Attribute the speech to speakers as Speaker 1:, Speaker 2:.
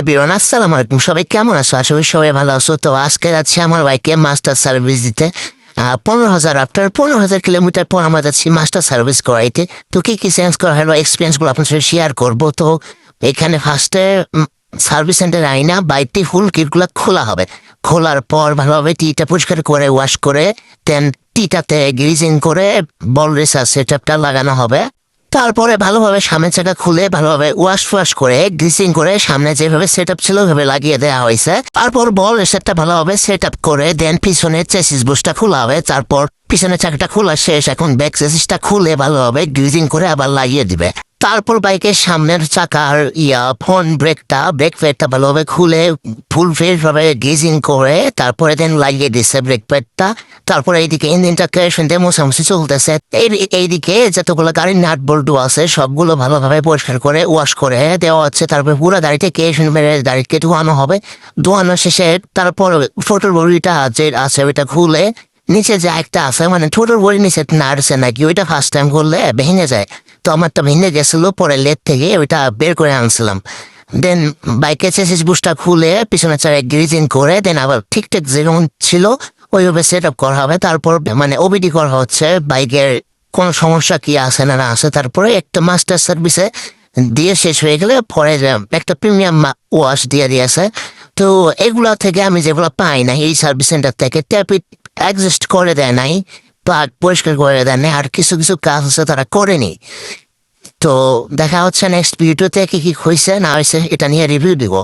Speaker 1: এবিরন আসসালামু আলাইকুম। সবাই কেমন আছো? আশা করি সবাই ভালো আছো। তো আজকে যাচ্ছি আমার বাইকে মাস্টার সার্ভিস দিতে। পনেরো হাজার আফটার পনেরো হাজার কিলোমিটার পর আমরা যাচ্ছি মাস্টার সার্ভিস করাইতে। তো কি কি চেঞ্জ করা হলো? এক্সপিরিয়েন্সগুলো আপনার সাথে শেয়ার করব। তো এখানে ফার্স্টে সার্ভিস সেন্টার আইনা বাইকটি ফুল কিটগুলো খোলা হবে। খোলার পর ভালোভাবে টিটা পরিষ্কার করে ওয়াশ করে দেন টিটাতে গ্রিজিং করে বল রেসার সেট লাগানো হবে। তারপরে ভালোভাবে সামনের চাকা খুলে ভালোভাবে ওয়াশ ফোয়াশ করে গ্রিসিং করে সামনে যেভাবে সেট আপ ছিল ওইভাবে লাগিয়ে দেওয়া হয়েছে। তারপর বল রেসারটা ভালোভাবে সেট আপ করে দেন পিছনে চেসিস বুসটা খোলা হবে, তারপর পিছনে চাকাটা খোলা শেষ। এখন ব্যাক চেসিসটা খুলে ভালোভাবে গ্রিজিং করে আবার লাগিয়ে দিবে। তারপর বাইকের সামনের চাকার ইয়া ফোন ব্রেকটা ব্রেক প্যাডটা ভালোভাবে খুলে ফুল ফ্রেশ ভাবে গেজিং করে, তারপরে দেন লাগিয়ে দিচ্ছে ব্রেক প্যাডটা তারপরে এইদিকে ইঞ্জিনটা কেরোসিন দিয়ে মোছামুছি চলতেছে। এই, এইদিকে যতগুলো গাড়ির নাট বল্টু আছে, সবগুলো ভালোভাবে পরিষ্কার করে ওয়াশ করে দেওয়া হচ্ছে। তারপরে পুরো গাড়িতে কেরোসিন মেরে গাড়িকে ধোয়ানো হবে। ধোয়ানো শেষে তারপর ফটোর বড়িটা যে আছে, ওইটা খুলে, নিচে যে একটা আছে মানে ছোটোর বড়ি নিচে নাড়ছে নাকি, ওইটা ফার্স্ট টাইম করলে ভেঙে যায়। তো আমারটা ভেঙে গেছিল পরে লেট থেকে ওইটা বের করে আনছিলাম। দেন বাইকের চেসিস বুসটা খুলে পিছনে চারে গ্রিজিং করে দেন আবার ঠিকঠাক যেরকম ছিল, ওইভাবে সেট আপ করা হবে। তারপর মানে ওবিডি করা হচ্ছে, বাইকের কোনো সমস্যা কি আছে না না আছে। তারপরে একটা মাস্টার সার্ভিসে দিয়ে শেষ হয়ে গেলে পরে একটা প্রিমিয়াম ওয়াশ দিয়ে দিয়েছে। তো এগুলা থেকে আমি যেগুলো পাই না এই সার্ভিস সেন্টার থেকে ট্যাপিট অ্যাডজাস্ট করে দেয় নাই। বা পরিষ্কার করে দেন আর কিছু কিছু কাজ আছে তারা করেনি। তো দেখা হচ্ছে নেক্সট ভিডিওতে কি কি হয়েছে না হয়েছে এটা নিয়ে রিভিউ দিব।